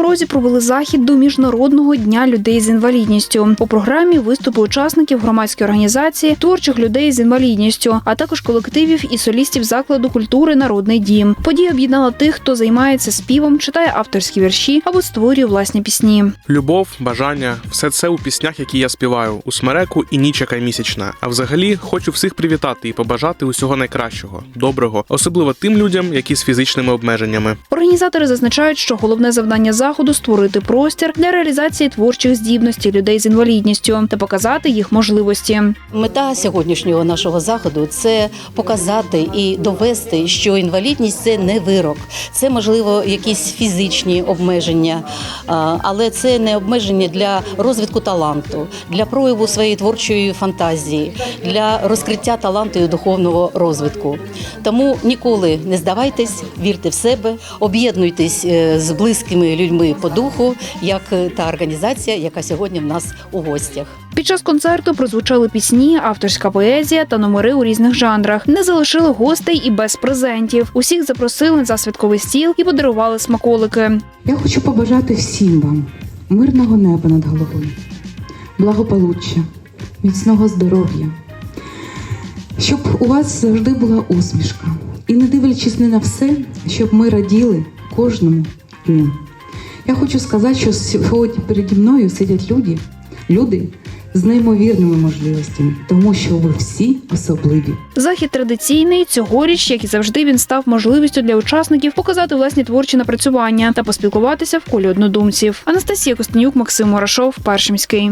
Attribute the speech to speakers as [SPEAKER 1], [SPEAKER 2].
[SPEAKER 1] Кривому Розі провели захід до міжнародного дня людей з інвалідністю. У програмі виступи учасників громадської організації, творчих людей з інвалідністю, а також колективів і солістів закладу культури Народний дім. Подія об'єднала тих, хто займається співом, читає авторські вірші або створює власні пісні.
[SPEAKER 2] Любов, бажання все це у піснях, які я співаю у смереку і ніч яка місячна. А взагалі хочу всіх привітати і побажати усього найкращого, доброго, особливо тим людям, які з фізичними обмеженнями.
[SPEAKER 1] Організатори зазначають, що головне завдання заходу створити простір для реалізації творчих здібностей людей з інвалідністю та показати їх можливості.
[SPEAKER 3] Мета сьогоднішнього нашого заходу це показати і довести, що інвалідність це не вирок, це можливо якісь фізичні обмеження, але це не обмеження для розвитку таланту, для прояву своєї творчої фантазії, для розкриття таланту і духовного розвитку. Тому ніколи не здавайтесь, вірте в себе, об'єднуйтесь е, з близькими людьми по духу, як е, та організація, яка сьогодні в нас у гостях.
[SPEAKER 1] Під час концерту прозвучали пісні, авторська поезія та номери у різних жанрах. Не залишили гостей і без презентів. Усіх запросили за святковий стіл і подарували смаколики.
[SPEAKER 4] Я хочу побажати всім вам мирного неба над головою, благополуччя, міцного здоров'я, щоб у вас завжди була усмішка. І не дивлячись не на все, щоб ми раділи кожному дню. Я хочу сказати, що сьогодні переді мною сидять люди, люди з неймовірними можливостями, тому що ви всі особливі.
[SPEAKER 1] Захід традиційний цьогоріч, як і завжди, він став можливістю для учасників показати власні творчі напрацювання та поспілкуватися в колі однодумців. Анастасія Костенюк, Максим Мурашов, Першимський.